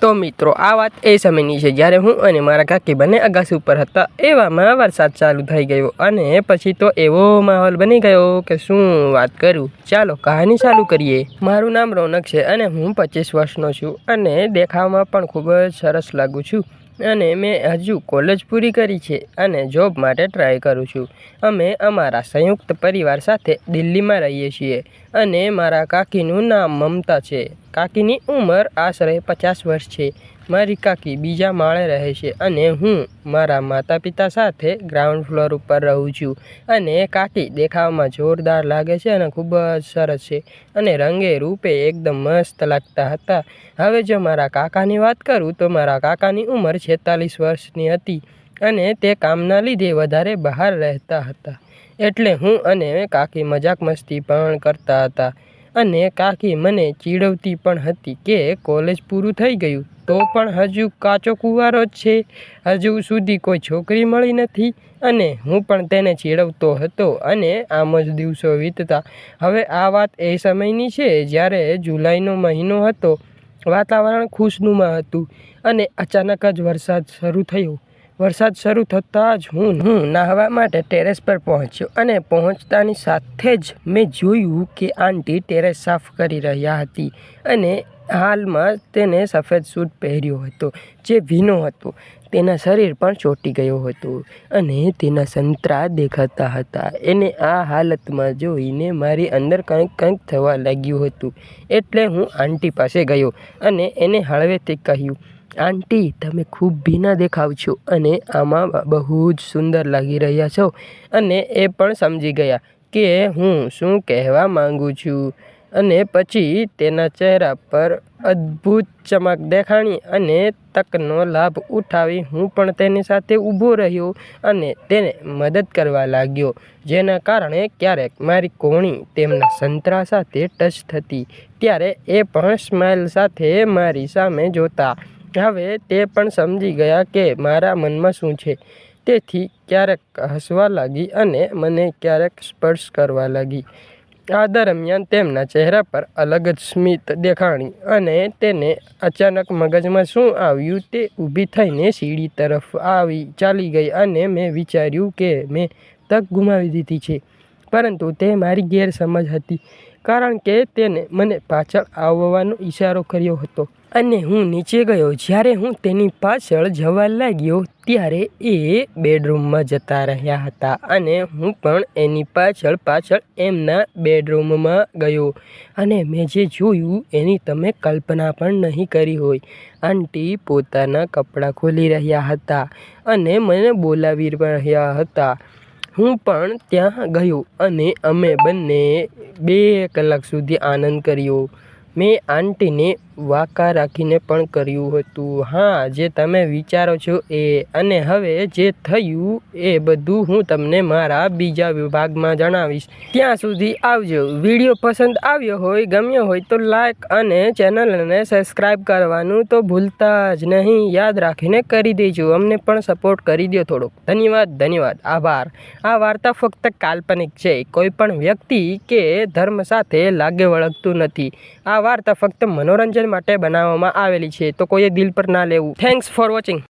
તો મિત્રો, આ વાત એ સમયની છે. જ્યારે હું અને મારા કાકી બંને અગાસી ઉપર હતા, એવામાં વરસાદ ચાલુ થઈ ગયો અને પછી તો એવો માહોલ બની ગયો કે શું વાત કરું? ચાલો, કહાની ચાલુ કરીએ. મારું નામ રોનક છે અને હું પચીસ વર્ષનો છું અને દેખાવમાં પણ ખૂબ જ સરસ લાગુ છું અને મેં હજુ કોલેજ પૂરી કરી છે અને જોબ માટે ટ્રાય કરું છું. અમે અમારા સંયુક્ત પરિવાર સાથે દિલ્હીમાં રહીએ છીએ અને મારા કાકીનું નામ મમતા છે. કાકીની ઉંમર આશરે પચાસ વર્ષ છે. મારી કાકી બીજા માળે રહે છે અને હું મારા માતા પિતા સાથે ગ્રાઉન્ડ ફ્લોર ઉપર રહું છું. અને કાકી દેખાવમાં જોરદાર લાગે છે અને ખૂબ જ સરસ છે અને રંગે રૂપે એકદમ મસ્ત લાગતા હતા. હવે જો મારા કાકાની વાત કરું તો મારા કાકાની ઉંમર છેતાલીસ વર્ષની હતી અને તે કામના લીધે વધારે બહાર રહેતા હતા. એટલે હું અને કાકી મજાક મસ્તી પણ કરતા હતા. અને કાકી મને ચીડવતી પણ હતી કે કોલેજ પૂરું થઈ ગયું, તો પણ હજુ કાચો કુંવારો જ છે. હજુ સુધી કોઈ છોકરી મળી નથી અને હું પણ તેને ચીડવતો હતો અને આમ જ દિવસો વીતતા. હવે આ વાત એ સમયની છે જ્યારે જુલાઈનો મહિનો હતો. વાતાવરણ ખુશનુમા હતું અને અચાનક જ વરસાદ શરૂ થયો. વરસાદ શરૂ થતાં જ હું હું નાહવા માટે ટેરેસ પર પહોંચ્યો અને પહોંચતાની સાથે જ મેં જોયું કે આંટી ટેરેસ સાફ કરી રહ્યા હતી અને હાલમાં તેને સફેદ સૂટ પહેર્યો હતો, જે ભીનો હતો. તેના શરીર પણ ચોંટી ગયો હતો અને તેના સંતરા દેખાતા હતા. એને આ હાલતમાં જોઈને મારી અંદર કંઈક કંઈક થવા લાગ્યું હતું. એટલે હું આંટી પાસે ગયો અને એને હળવેથી કહ્યું આંટી, તમે ખૂબ ભીના દેખાવ છો અને આમાં બહુ જ સુંદર લાગી રહ્યા છો. અને એ પણ સમજી ગયા કે હું શું કહેવા માગું છું. અને પછી તેના ચહેરા પર અદ્ભુત ચમક દેખાણી અને તકનો લાભ ઉઠાવી હું પણ તેની સાથે ઊભો રહ્યો અને તેને મદદ કરવા લાગ્યો, જેના કારણે ક્યારેક મારી કોણી તેમના સંતરા સાથે ટચ થતી, ત્યારે એ પણ સ્માઇલ સાથે મારી સામે જોતા. હવે તે પણ સમજી ગયા કે મારા મનમાં શું છે. તેથી ક્યારેક હસવા લાગી અને મને ક્યારેક સ્પર્શ કરવા લાગી. આ દરમિયાન તેમના ચહેરા પર અલગ જ સ્મિત દેખાણી અને તેને અચાનક મગજમાં શું આવ્યું તે ઊભી થઈને સીડી તરફ આવી ચાલી ગઈ અને મેં વિચાર્યું કે મેં તક ગુમાવી દીધી છે. પરંતુ તે મારી ગેરસમજ હતી. કારણ કે તેને મને પાછળ આવવાનો ઈશારો કર્યો હતો. અને હું નીચે ગયો. જ્યારે હું તેની પાછળ જવા લાગ્યો, ત્યારે એ બેડરૂમમાં જતા રહ્યા હતા અને હું પણ એની પાછળ પાછળ એમના બેડરૂમમાં ગયો. અને મેં જે જોયું એની તમે કલ્પના પણ નહીં કરી હોય. આંટી પોતાના કપડાં ખોલી રહ્યા હતા અને મને બોલાવી રહ્યા હતા. હું પણ ત્યાં ગયો અને અમે બંને બે કલાક સુધી આનંદ કર્યો. મેં આંટીને વાંકા રાખીને પણ કર્યું હતું. હા, જે તમે વિચારો છો એ. અને હવે જે થયું એ બધું હું તમને મારા બીજા વિભાગમાં જણાવીશ. ત્યાં સુધી આવજો. વીડિયો પસંદ આવ્યો હોય, ગમ્યો હોય તો લાઈક અને ચેનલને સબસ્ક્રાઈબ કરવાનું તો ભૂલતા જ નહીં. યાદ રાખીને કરી દેજો. અમને પણ સપોર્ટ કરી દો થોડોક. ધન્યવાદ ધન્યવાદ. આભાર. આ વાર્તા ફક્ત કાલ્પનિક છે. કોઈ પણ વ્યક્તિ કે ધર્મ સાથે લાગે વળગતું નથી. આ વાર્તા ફક્ત મનોરંજન માટે બનાવવામાં આવેલી છે, તો કોઈએ દિલ પર ના લેવું. Thanks for watching